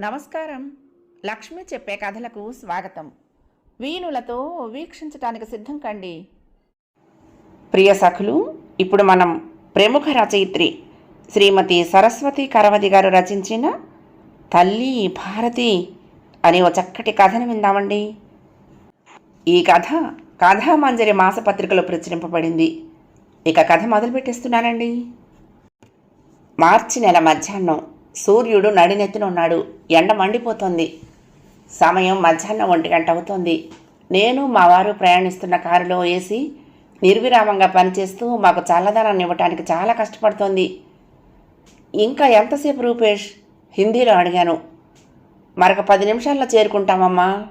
నమస్కారం. లక్ష్మి చెప్పే కథలకు స్వాగతం. వీణులతో వీక్షించటానికి సిద్ధం కండి. ప్రియ సఖులు ఇప్పుడు మనం ప్రముఖ రచయిత్రి శ్రీమతి సరస్వతి కరవతి గారు రచించిన తల్లి భారతి అనే ఓ చక్కటి కథను విందామండి. ఈ కథ కథామంజరి మాసపత్రికలో ప్రచురింపబడింది. ఇక కథ మొదలు పెట్టేస్తున్నానండి మార్చి నెల మధ్యాహ్నం సూర్యుడు నడినెత్తున ఉన్నాడు. ఎండ మండిపోతోంది. సమయం మధ్యాహ్నం ఒంటి గంట అవుతోంది. నేను మా వారు ప్రయాణిస్తున్న కారులో వేసి నిర్విరామంగా పనిచేస్తూ మాకు చల్లదనాన్ని ఇవ్వటానికి చాలా కష్టపడుతోంది. ఇంకా ఎంతసేపు రూపేష్? హిందీలో అడిగాను. మరొక పది నిమిషాల్లో చేరుకుంటామమ్మా.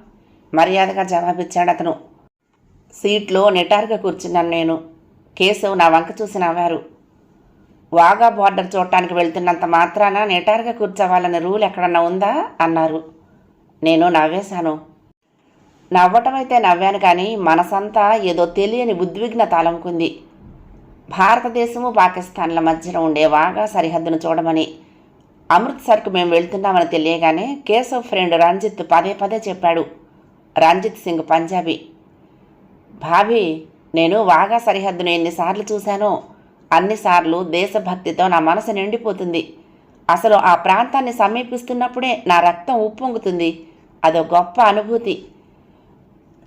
మర్యాదగా జవాబిచ్చాడు అతను. సీట్లో నిటారుగా కూర్చున్నాను నేను. కేశవ్ నా వంక చూసి నవ్వారు. వాగా బార్డర్ చూడటానికి వెళ్తున్నంత మాత్రాన నిటారుగా కూర్చోవాలనే రూల్ ఎక్కడన్నా ఉందా? అన్నారు. నేను నవ్వేశాను. నవ్వటం అయితే నవ్వాను కానీ మనసంతా ఏదో తెలియని ఉద్విగ్నత అలముకుంది భారతదేశము పాకిస్తాన్ల మధ్యలో ఉండే వాగా సరిహద్దును చూడమని అమృత్సర్కు మేము వెళ్తున్నామని తెలియగానే కేశవ్ ఫ్రెండ్ రంజిత్ పదే పదే చెప్పాడు. రంజిత్ సింగ్ పంజాబీ. భాభీ నేను వాగా సరిహద్దును ఎన్నిసార్లు చూశానో అన్నిసార్లు దేశభక్తితో నా మనసు నిండిపోతుంది. అసలు ఆ ప్రాంతాన్ని సమీపిస్తున్నప్పుడే నా రక్తం ఉప్పొంగుతుంది. అదో గొప్ప అనుభూతి.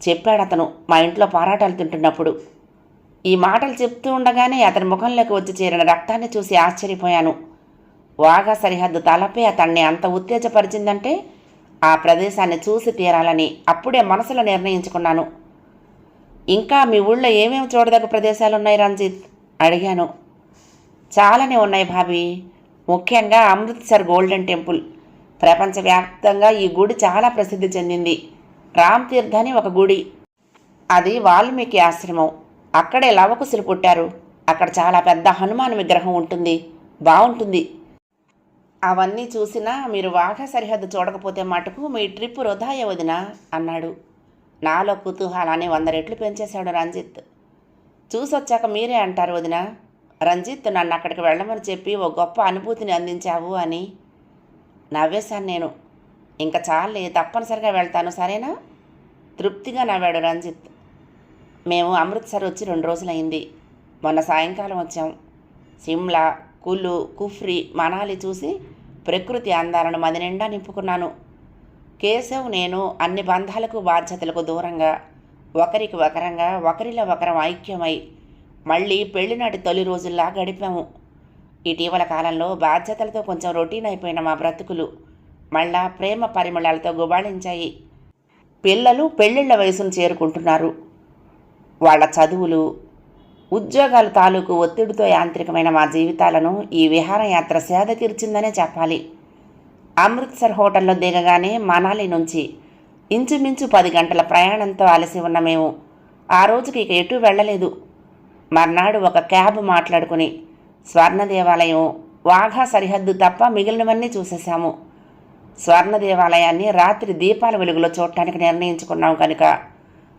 చెప్పాడు అతను మా ఇంట్లో పోరాటాలు తింటున్నప్పుడు. ఈ మాటలు చెప్తూ ఉండగానే అతని ముఖంలోకి వచ్చి చేరిన రక్తాన్ని చూసి ఆశ్చర్యపోయాను. వాగా సరిహద్దు తలపై అతన్ని అంత ఉత్తేజపరిచిందంటే ఆ ప్రదేశాన్ని చూసి తీరాలని అప్పుడే మనసులో నిర్ణయించుకున్నాను. ఇంకా మీ ఊళ్ళో ఏమేమి చూడదగ్గ ప్రదేశాలు ఉన్నాయి రంజిత్? అడిగాను. చాలానే ఉన్నాయి భాబీ. ముఖ్యంగా అమృత్సర్ గోల్డెన్ టెంపుల్. ప్రపంచవ్యాప్తంగా ఈ గుడి చాలా ప్రసిద్ధి చెందింది. రామ్ తీర్థ్ అని ఒక గుడి. అది వాల్మీకి ఆశ్రమం. అక్కడే లవకుశులు పుట్టారు. అక్కడ చాలా పెద్ద హనుమాన్ విగ్రహం ఉంటుంది. బాగుంటుంది అవన్నీ చూసినా మీరు వాఘ సరిహద్దు చూడకపోతే మటుకు మీ ట్రిప్ వృధాయ వదినా అన్నాడు. నాలో కుతూహలాన్ని వంద రెట్లు పెంచేశాడు రంజిత్. చూసొచ్చాక మీరే అంటారు వదిన. రంజిత్ నన్ను అక్కడికి వెళ్ళమని చెప్పి ఓ గొప్ప అనుభూతిని అందించావు అని. నవ్వేశాను నేను. ఇంకా చాలే తప్పనిసరిగా వెళ్తాను సరేనా? తృప్తిగా నవ్వాడు రంజిత్. మేము అమృత్సర్ వచ్చి రెండు రోజులైంది. మొన్న సాయంకాలం వచ్చాం. సిమ్లా కులు కుఫ్రీ మనాలి చూసి ప్రకృతి అందాలను మది నిండా నింపుకున్నాను. కేశవ్ నేను అన్ని బంధాలకు బాధ్యతలకు దూరంగా ఒకరికి ఒకరంగా ఒకరిలో ఒకరం ఐక్యమై మళ్ళీ పెళ్ళినాటి తొలి రోజుల్లా గడిపాము. ఇటీవల కాలంలో బాధ్యతలతో కొంచెం రొటీన్ అయిపోయిన మా బ్రతుకులు మళ్ళా ప్రేమ పరిమళాలతో గుబాళించాయి. పిల్లలు పెళ్ళిళ్ళ వయసును చేరుకుంటున్నారు. వాళ్ళ చదువులు ఉద్యోగాల తాలూకు ఒత్తిడితో యాంత్రికమైన మా జీవితాలను ఈ విహారయాత్ర సేద తీర్చిందనే చెప్పాలి. అమృత్సర్ హోటల్లో దిగగానే మనాలి నుంచి ఇంచుమించు పది గంటల ప్రయాణంతో అలసి ఉన్న మేము. ఆ రోజుకి ఇక ఎటు వెళ్ళలేదు. మర్నాడు ఒక క్యాబ్ మాట్లాడుకుని స్వర్ణ దేవాలయం వాఘా సరిహద్దు తప్ప మిగిలినవన్నీ చూసేశాము. స్వర్ణ దేవాలయాన్ని రాత్రి దీపాల వెలుగులో చూడటానికి నిర్ణయించుకున్నాము కనుక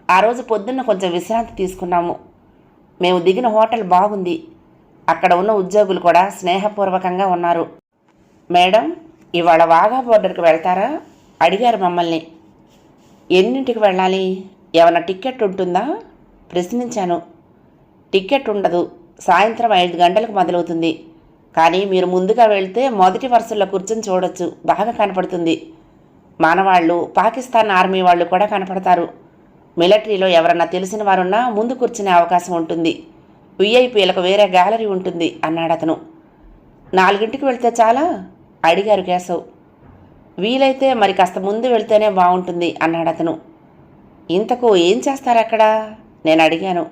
ఆ రోజు పొద్దున్న కొంచెం విశ్రాంతి తీసుకున్నాము. మేము దిగిన హోటల్ బాగుంది. అక్కడ ఉన్న ఉద్యోగులు కూడా స్నేహపూర్వకంగా ఉన్నారు. మేడం ఇవాళ వాఘా బోర్డర్కి వెళ్తారా? అడిగారు మమ్మల్ని. ఎన్నింటికి వెళ్ళాలి? ఏమైనా టికెట్ ఉంటుందా? ప్రశ్నించాను. టికెట్ ఉండదు. సాయంత్రం ఐదు గంటలకు మొదలవుతుంది. కానీ మీరు ముందుగా వెళ్తే మొదటి వరుసల్లో కూర్చొని చూడొచ్చు. బాగా కనపడుతుంది. మానవాళ్ళు పాకిస్తాన్ ఆర్మీ వాళ్ళు కూడా కనపడతారు. మిలిటరీలో ఎవరన్నా తెలిసిన వారున్నా ముందు కూర్చునే అవకాశం ఉంటుంది. విఐపీలకు వేరే గ్యాలరీ ఉంటుంది అన్నాడు అతను. నాలుగింటికి వెళ్తే చాలా? అడిగారు కేశవ్. వీలైతే మరి కాస్త ముందు వెళ్తేనే బాగుంటుంది అన్నాడు అతను. ఇంతకు ఏం చేస్తారక్కడ నేను అడిగాను.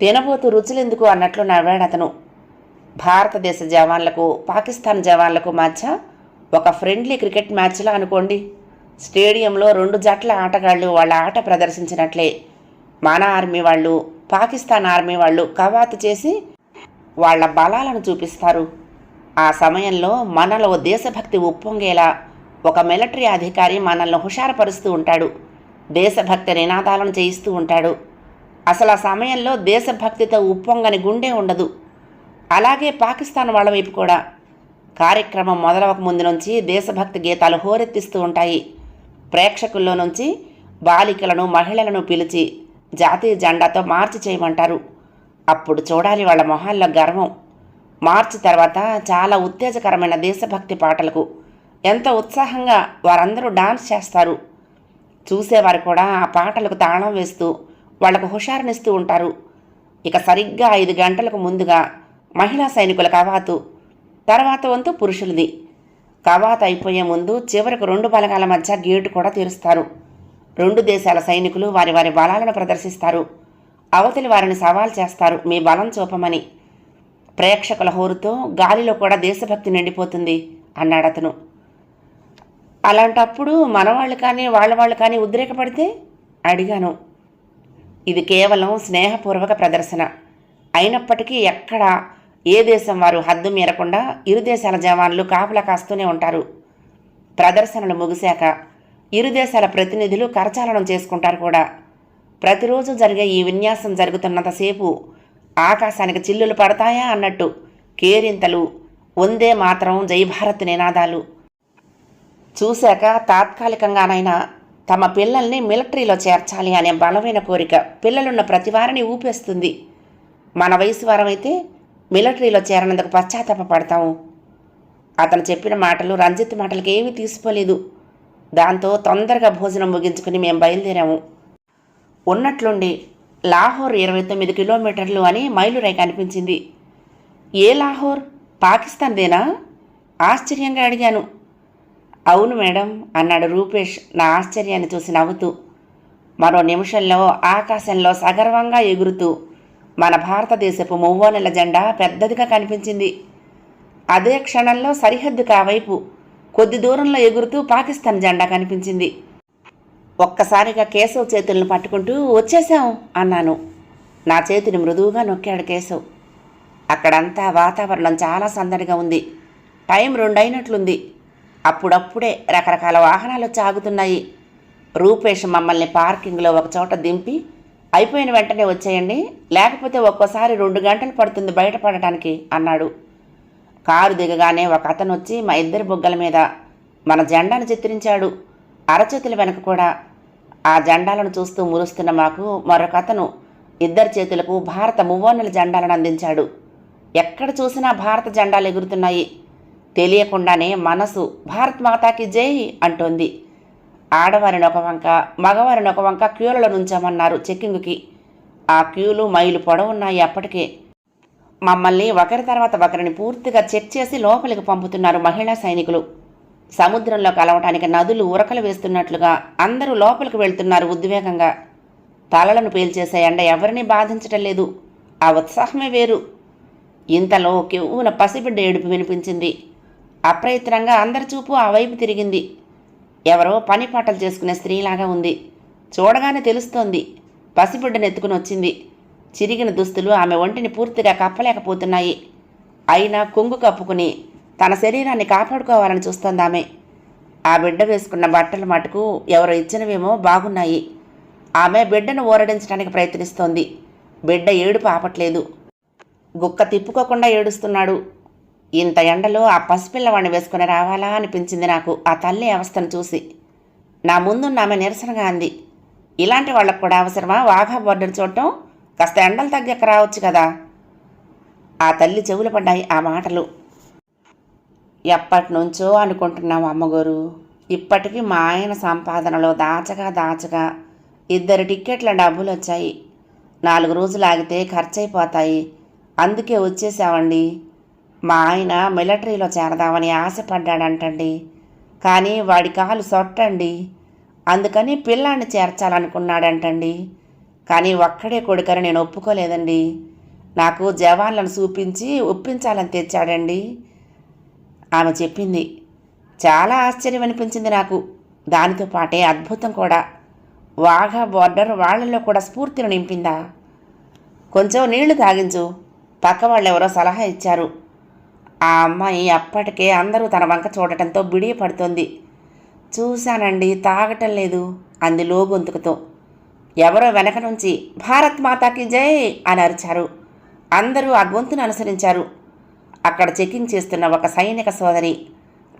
తినబోతు రుచులెందుకు అన్నట్లు నవ్వాడు అతను. భారతదేశ జవాన్లకు పాకిస్తాన్ జవాన్లకు మధ్య ఒక ఫ్రెండ్లీ క్రికెట్ మ్యాచ్లా అనుకోండి. స్టేడియంలో రెండు జట్ల ఆటగాళ్ళు వాళ్ళ ఆట ప్రదర్శించినట్లే. మన ఆర్మీ వాళ్ళు పాకిస్తాన్ ఆర్మీ వాళ్ళు కవాతు చేసి వాళ్ళ బలాలను చూపిస్తారు. ఆ సమయంలో మనలో దేశభక్తి ఉప్పొంగేలా ఒక మిలిటరీ అధికారి మనల్ని హుషారుపరుస్తూ ఉంటాడు. దేశభక్తి నినాదాలను చేయిస్తూ ఉంటాడు. అసలు ఆ సమయంలో దేశభక్తితో ఉప్పొంగని గుండె ఉండదు. అలాగే పాకిస్తాన్ వాళ్ళ వైపు కూడా. కార్యక్రమం మొదలవక ముందు నుంచి దేశభక్తి గీతాలు హోరెత్తిస్తూ ఉంటాయి. ప్రేక్షకుల్లో నుంచి బాలికలను మహిళలను పిలిచి జాతీయ జెండాతో మార్చి చేయమంటారు. అప్పుడు చూడాలి వాళ్ళ మొహాల్లో గర్వం. మార్చి తర్వాత చాలా ఉత్తేజకరమైన దేశభక్తి పాటలకు ఎంతో ఉత్సాహంగా వారందరూ డాన్స్ చేస్తారు. చూసేవారు కూడా ఆ పాటలకు తాళం వేస్తూ వాళ్ళకు హుషారునిస్తూ ఉంటారు. ఇక సరిగ్గా ఐదు గంటలకు ముందుగా మహిళా సైనికుల కవాతు తర్వాత వంతు పురుషులది. కవాతు అయిపోయే ముందు చివరకు రెండు బలగాల మధ్య గేటు కూడా తీరుస్తారు. రెండు దేశాల సైనికులు వారి వారి బలాలను ప్రదర్శిస్తారు. అవతలి వారిని సవాల్ చేస్తారు మీ బలం చూపమని. ప్రేక్షకుల హోరుతో గాలిలో కూడా దేశభక్తి నిండిపోతుంది అన్నాడు అతను అలాంటప్పుడు మనవాళ్ళు కానీ వాళ్ళ వాళ్ళు కానీ ఉద్రేకపడితే అడిగాను. ఇది కేవలం స్నేహపూర్వక ప్రదర్శన. అయినప్పటికీ ఎక్కడ ఏ దేశం వారు హద్దు మీరకుండా ఇరు దేశాల జవాన్లు కాపలా కాస్తూనే ఉంటారు. ప్రదర్శనలు ముగిశాక ఇరు దేశాల ప్రతినిధులు కరచాలనం చేసుకుంటారు కూడా. ప్రతిరోజు జరిగే ఈ విన్యాసం జరుగుతున్నంతసేపు ఆకాశానికి చిల్లులు పడతాయా అన్నట్టు కేరింతలు వందే మాత్రం జై భారత్ నినాదాలు. చూశాక తాత్కాలికంగానైనా తమ పిల్లల్ని మిలిటరీలో చేర్చాలి అనే బలమైన కోరిక పిల్లలున్న ప్రతి వారిని ఊపేస్తుంది. మన వయసు వారమైతే మిలిటరీలో చేరనందుకు పశ్చాత్తాప పడతాము అతను చెప్పిన మాటలు రంజిత్ మాటలకి ఏమీ తీసుకోలేదు. దాంతో తొందరగా భోజనం ముగించుకుని మేము బయలుదేరాము. ఉన్నట్లుండి లాహోర్ ఇరవై తొమ్మిది కిలోమీటర్లు అని మైలురాయి కనిపించింది ఏ లాహోర్? పాకిస్తాన్దేనా? ఆశ్చర్యంగా అడిగాను. అవును మేడం అన్నాడు రూపేష్ నా ఆశ్చర్యాన్ని చూసి నవ్వుతూ. మరో నిమిషంలో ఆకాశంలో సగర్వంగా ఎగురుతూ మన భారతదేశపు మువ్వోనెల జెండా పెద్దదిగా కనిపించింది. అదే క్షణంలో సరిహద్దు కావైపు కొద్ది దూరంలో ఎగురుతూ పాకిస్తాన్ జెండా కనిపించింది. ఒక్కసారిగా కేశవ్ చేతులను పట్టుకుంటూ వచ్చేసాం అన్నాను. నా చేతిని మృదువుగా నొక్కాడు కేశవ్. అక్కడంతా వాతావరణం చాలా సందడిగా ఉంది. టైం రెండైనట్లుంది అప్పుడప్పుడే రకరకాల వాహనాలు వచ్చి రూపేష్ మమ్మల్ని పార్కింగ్లో ఒక చోట దింపి అయిపోయిన వెంటనే వచ్చేయండి లేకపోతే ఒక్కోసారి రెండు గంటలు పడుతుంది బయటపడటానికి అన్నాడు. కారు దిగగానే ఒక అతను వచ్చి మా ఇద్దరి బుగ్గల మీద మన జెండాను చిత్రించాడు. అరచేతుల వెనక కూడా. ఆ జెండాలను చూస్తూ మురుస్తున్న మాకు మరొక అతను ఇద్దరి చేతులకు భారత మువ్వన్నెల జెండాలను అందించాడు. ఎక్కడ చూసినా భారత జెండాలు ఎగురుతున్నాయి. తెలియకుండానే మనసు భారత్ మాతాకి జై అంటోంది. ఆడవారిని ఒక వంక మగవారిని ఒక వంక క్యూలలో నుంచామన్నారు చెక్కింగ్కి. ఆ క్యూలు మైలు పొడవున్నాయి అప్పటికే. మమ్మల్ని ఒకరి తర్వాత ఒకరిని పూర్తిగా చెక్ చేసి లోపలికి పంపుతున్నారు మహిళా సైనికులు. సముద్రంలో కలవటానికి నదులు ఉరకలు వేస్తున్నట్లుగా అందరూ లోపలికి వెళ్తున్నారు ఉద్వేగంగా. తలలను పేల్చేసే ఎండ ఎవరిని బాధించటం లేదు. ఆ ఉత్సాహమే వేరు. ఇంతలో కెవ్వున పసిబిడ్డ ఏడుపు వినిపించింది. అప్రయత్నంగా అందరి చూపు ఆ వైపు తిరిగింది. ఎవరో పని పాటలు చేసుకునే స్త్రీలాగా ఉంది. చూడగానే తెలుస్తోంది. పసిబిడ్డను ఎత్తుకుని వచ్చింది. చిరిగిన దుస్తులు ఆమె ఒంటిని పూర్తిగా కప్పలేకపోతున్నాయి. అయినా కొంగు కప్పుకుని తన శరీరాన్ని కాపాడుకోవాలని చూస్తోంది ఆమె. ఆ బిడ్డ వేసుకున్న బట్టలు మటుకు ఎవరో ఇచ్చినవేమో బాగున్నాయి. ఆమె బిడ్డను ఊరడించడానికి ప్రయత్నిస్తోంది. బిడ్డ ఏడుపు ఆపట్లేదు. గుక్క తిప్పుకోకుండా ఏడుస్తున్నాడు. ఇంత ఎండలో ఆ పసిపిల్లవాడిని వేసుకుని రావాలా అనిపించింది నాకు. ఆ తల్లి అవస్థను చూసి. నా ముందున్న ఆమె నిరసనగా అంది. ఇలాంటి వాళ్ళకు కూడా అవసరమా? వాఘా బోర్డర్ చూడటం? కాస్త ఎండలు తగ్గక రావచ్చు కదా? ఆ తల్లి చెవులు పడ్డాయి ఆ మాటలు. ఎప్పటి నుంచో అనుకుంటున్నాం అమ్మగారు. ఇప్పటికీ మా ఆయన సంపాదనలో దాచగా దాచగా ఇద్దరు టిక్కెట్ల డబ్బులు వచ్చాయి. నాలుగు రోజులు ఆగితే ఖర్చు అయిపోతాయి అందుకే వచ్చేసామండి మా ఆయన మిలిటరీలో చేరదామని ఆశపడ్డాడంటండి. కానీ వాడి కాలు సొట్టండి. అందుకని పిల్లాన్ని చేర్చాలనుకున్నాడంటండి. కానీ ఒక్కడే కొడుకని నేను ఒప్పుకోలేదండి. నాకు జవాన్లను చూపించి ఒప్పించాలని తెచ్చాడండి. ఆమె చెప్పింది చాలా ఆశ్చర్యం అనిపించింది నాకు. దానితో పాటే అద్భుతం కూడా. వాఘా బోర్డర్ వాళ్ళల్లో కూడా స్ఫూర్తిని నింపిందా? కొంచెం నీళ్ళు తాగించు. పక్క వాళ్ళు ఎవరో సలహా ఇచ్చారు. ఆ అమ్మాయి అప్పటికే అందరూ తన వంక చూడటంతో బిడియపడుతోంది. చూశానండి తాగటం లేదు అంది లో గొంతుకుతో ఎవరో వెనక నుంచి భారత్ మాతాకి జై అని అరిచారు. అందరూ ఆ గొంతును అనుసరించారు. అక్కడ చెకింగ్ చేస్తున్న ఒక సైనిక సోదరి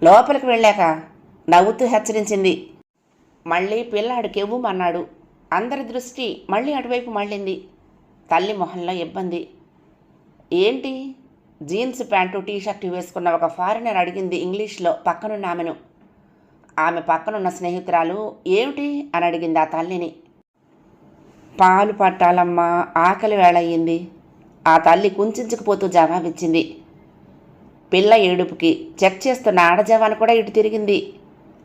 లోపలికి వెళ్ళాక నవ్వుతూ హెచ్చరించింది. మళ్ళీ పిల్లాడు కెవ్వుమన్నాడు. అందరి దృష్టి మళ్ళీ అటువైపు మళ్ళింది. తల్లి మొహంలో ఇబ్బంది. ఏంటి? జీన్స్ ప్యాంటు టీషర్టు వేసుకున్న ఒక ఫారినర్ అడిగింది ఇంగ్లీష్లో పక్కనున్న ఆమెను. ఆమె పక్కనున్న స్నేహితురాలు ఏమిటి? అని అడిగింది ఆ తల్లిని. పాలు పట్టాలమ్మా ఆకలి వేళ అయ్యింది ఆ తల్లి కుంచుకుపోతూ జవాబిచ్చింది. పిల్ల ఏడుపుకి చెక్ చేస్తున్న ఆడజవాను కూడా ఇటు తిరిగింది.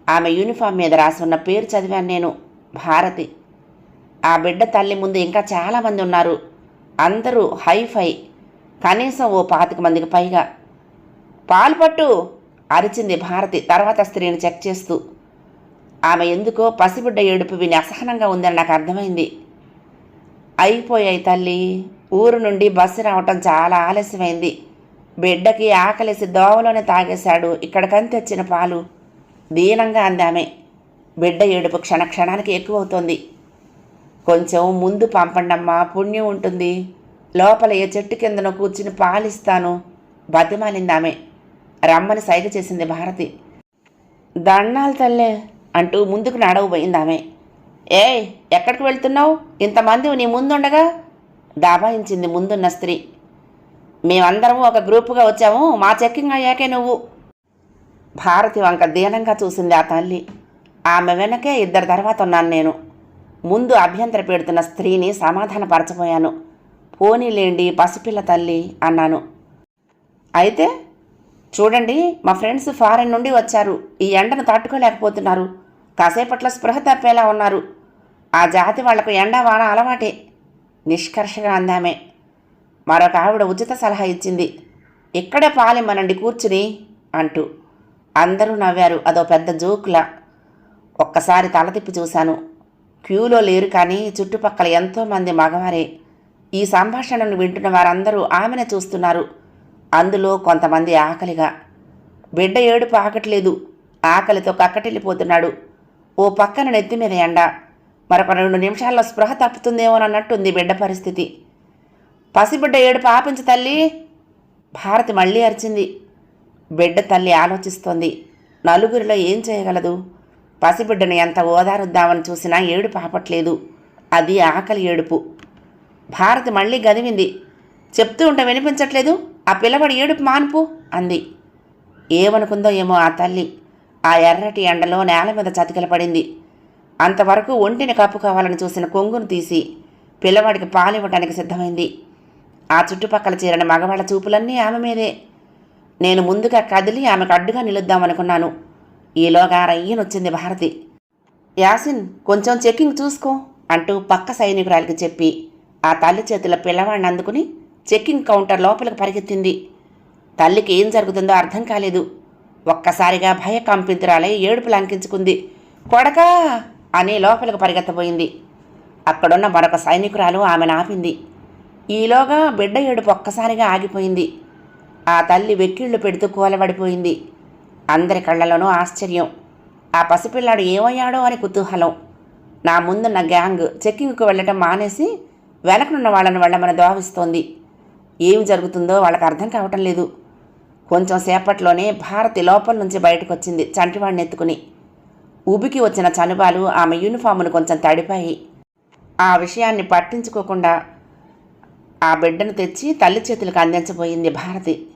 ఆమె యూనిఫామ్ మీద రాసి ఉన్న పేరు చదివాను నేను భారతి. ఆ బిడ్డ తల్లి ముందు ఇంకా చాలామంది ఉన్నారు. అందరూ హైఫై కనీసం ఓ పాతిక మందికి పైగా. పాలు పట్టు అరిచింది భారతి తర్వాత స్త్రీని చెక్ చేస్తూ. ఆమె ఎందుకో పసిబిడ్డ ఏడుపు విని అసహనంగా ఉందని నాకు అర్థమైంది. అయిపోయాయి తల్లి ఊరు నుండి బస్సు రావటం చాలా ఆలస్యమైంది. బిడ్డకి ఆకలేసి దోవలోనే తాగేశాడు ఇక్కడికని తెచ్చిన పాలు. దీనంగా అందామె బిడ్డ ఏడుపు క్షణ క్షణానికి ఎక్కువవుతోంది. కొంచెం ముందు పంపండమ్మా పుణ్యం ఉంటుంది. లోపల ఏ చెట్టు కిందనో కూర్చుని పాలిస్తాను. బతిమాలిందామె. రమ్మని సైగ చేసింది భారతి. దండాలు తల్లే అంటూ ముందుకు నడవబోయిందామె. ఏయ్ ఎక్కడికి వెళ్తున్నావు? ఇంతమంది నీ ముందుండగా? దాబాయించింది ముందున్న స్త్రీ. మేమందరము ఒక గ్రూపుగా వచ్చాము. మా చెక్కింగ్ అయ్యాకే నువ్వు. భారతి వంక దీనంగా చూసింది ఆ తల్లి. ఆమె వెనకే ఇద్దరు తర్వాత ఉన్నాను నేను. ముందు అభ్యంతర పెడుతున్న స్త్రీని సమాధానపరచబోయాను. పోనీలేండి పసిపిల్ల తల్లి అన్నాను. అయితే చూడండి మా ఫ్రెండ్స్ ఫారెన్ నుండి వచ్చారు. ఈ ఎండను తట్టుకోలేకపోతున్నారు. కాసేపట్లో స్పృహ తప్పేలా ఉన్నారు. ఆ జాతి వాళ్ళకు ఎండ వాన అలవాటే. నిష్కర్షగా అందామే. మరొక ఆవిడ ఉచిత సలహా ఇచ్చింది. ఇక్కడే పాలిమ్మనండి కూర్చుని అంటూ. అందరూ నవ్వారు. అదో పెద్ద జోకులా. ఒక్కసారి తల తిప్పి చూశాను. క్యూలో లేరు కానీ చుట్టుపక్కల ఎంతోమంది మగవారే. ఈ సంభాషణను వింటున్న వారందరూ ఆమెను చూస్తున్నారు. అందులో కొంతమంది ఆకలిగా బిడ్డ ఏడుపు ఆకట్లేదు ఆకలితో కక్కటిల్లిపోతున్నాడు. ఓ పక్కన నెత్తి మీద ఎండ. మరొక రెండు నిమిషాల్లో స్పృహ తప్పుతుందేమోనన్నట్టుంది బిడ్డ పరిస్థితి. పసిబిడ్డ ఏడుపు ఆపించు తల్లి. భారతి మళ్ళీ అరిచింది. బిడ్డ తల్లి ఆలోచిస్తోంది. నలుగురిలో ఏం చేయగలదు? పసిబిడ్డను ఎంత ఓదారుద్దామని చూసినా ఏడుపు ఆపట్లేదు. అది ఆకలి ఏడుపు. భారతి మళ్ళీ గదివింది. చెప్తూ ఉంటే వినిపించట్లేదు. ఆ పిల్లవాడి ఏడుపు మాన్పు అంది. ఏమనుకుందో ఏమో ఆ తల్లి. ఆ ఎర్రటి ఎండలో నేల మీద చతికిల పడింది. అంతవరకు ఒంటిని కప్పుకోవాలని చూసిన కొంగును తీసి పిల్లవాడికి పాలివ్వటానికి సిద్ధమైంది. ఆ చుట్టుపక్కల చేరిన మగవాళ్ళ చూపులన్నీ ఆమె మీదే. నేను ముందుగా కదిలి ఆమెకు అడ్డుగా నిలుద్దామనుకున్నాను. ఈలోగా రయ్యనొచ్చింది భారతి. యాసిన్ కొంచెం చెక్కింగ్ చూసుకో అంటూ పక్క సైనికురాలికి చెప్పి ఆ తల్లి చేతుల పిల్లవాడిని అందుకుని చెక్కింగ్ కౌంటర్ లోపలికి పరిగెత్తింది. తల్లికి ఏం జరుగుతుందో అర్థం కాలేదు. ఒక్కసారిగా భయ కంపింతురాలై ఏడుపు లంకించుకుంది కొడకా! అని లోపలికి పరిగెత్తబోయింది. అక్కడున్న మరొక సైనికురాలు ఆమెను ఆపింది. ఈలోగా బిడ్డ ఏడుపు ఒక్కసారిగా ఆగిపోయింది. ఆ తల్లి వెక్కిళ్ళు పెడుతూ కూలబడిపోయింది. అందరి కళ్ళలోనూ ఆశ్చర్యం. ఆ పసిపిల్లాడు ఏమయ్యాడో అని కుతూహలం. నా ముందున్న గ్యాంగ్ చెక్కింగ్కు వెళ్ళటం మానేసి వెనకనున్న వాళ్ళని వెళ్ళమని దోహవిస్తోంది. ఏమి జరుగుతుందో వాళ్ళకి అర్థం కావటం లేదు. కొంచెం సేపట్లోనే భారతి లోపల నుంచి బయటకు వచ్చింది చంటివాడిని ఎత్తుకుని. ఉబికి వచ్చిన చనుబాలు ఆమె యూనిఫామును కొంచెం తడిపాయి. ఆ విషయాన్ని పట్టించుకోకుండా ఆ బిడ్డను తెచ్చి తల్లి చేతులకు అందించబోయింది భారతి.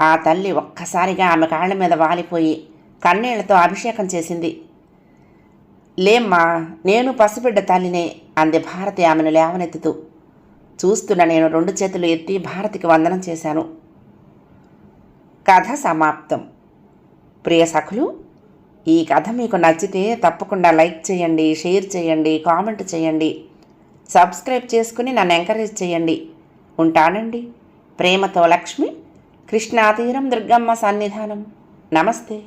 ఆ తల్లి ఒక్కసారిగా ఆమె కాళ్ళ మీద వాలిపోయి కన్నీళ్ళతో అభిషేకం చేసింది. లేమ్మా నేను పసిబిడ్డ తల్లినే అంది భారతి ఆమెను లేవనెత్తుతూ. చూస్తున్న నేను రెండు చేతులు ఎత్తి భారతికి వందనం చేశాను. కథ సమాప్తం. ప్రియ సఖులు ఈ కథ మీకు నచ్చితే తప్పకుండా లైక్ చేయండి షేర్ చేయండి కామెంట్ చేయండి. సబ్స్క్రైబ్ చేసుకుని నన్ను ఎంకరేజ్ చేయండి. ఉంటానండి. ప్రేమతో లక్ష్మి కృష్ణాతీరం దుర్గమ్మ సన్నిధానం. నమస్తే.